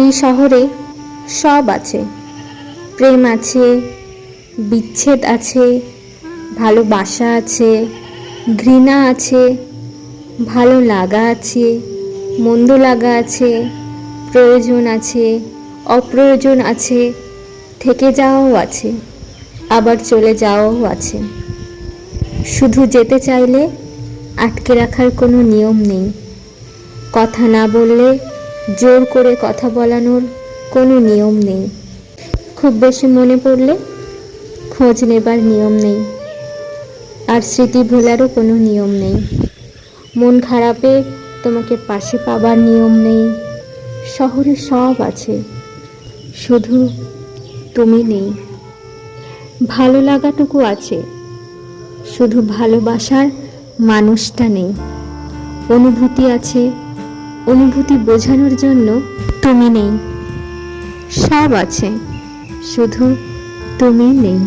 এই শহরে সব আছে। প্রেম আছে, বিচ্ছেদ আছে, ভালোবাসা আছে, ঘৃণা আছে, ভালো লাগা আছে, মন্দ লাগা আছে, প্রয়োজন আছে, অপ্রয়োজন আছে, থেকে যাওয়াও আছে, আবার চলে যাওয়াও আছে। শুধু যেতে চাইলে আটকে রাখার কোনো নিয়ম নেই। কথা না বললে জোর করে কথা বলানোর কোনো নিয়ম নেই। খুব বেশি মনে পড়লে খোঁজ নেবার নিয়ম নেই। আর স্মৃতি ভোলারও কোনো নিয়ম নেই। মন খারাপে তোমাকে পাশে পাবার নিয়ম নেই। শহরে সব আছে, শুধু তুমি নেই। ভালো লাগাটুকু আছে, শুধু ভালোবাসার মানুষটা নেই। অনুভূতি আছে অনুভূতি বোঝানোর জন্য তুমি নেই। সব আছে শুধু তুমি নেই।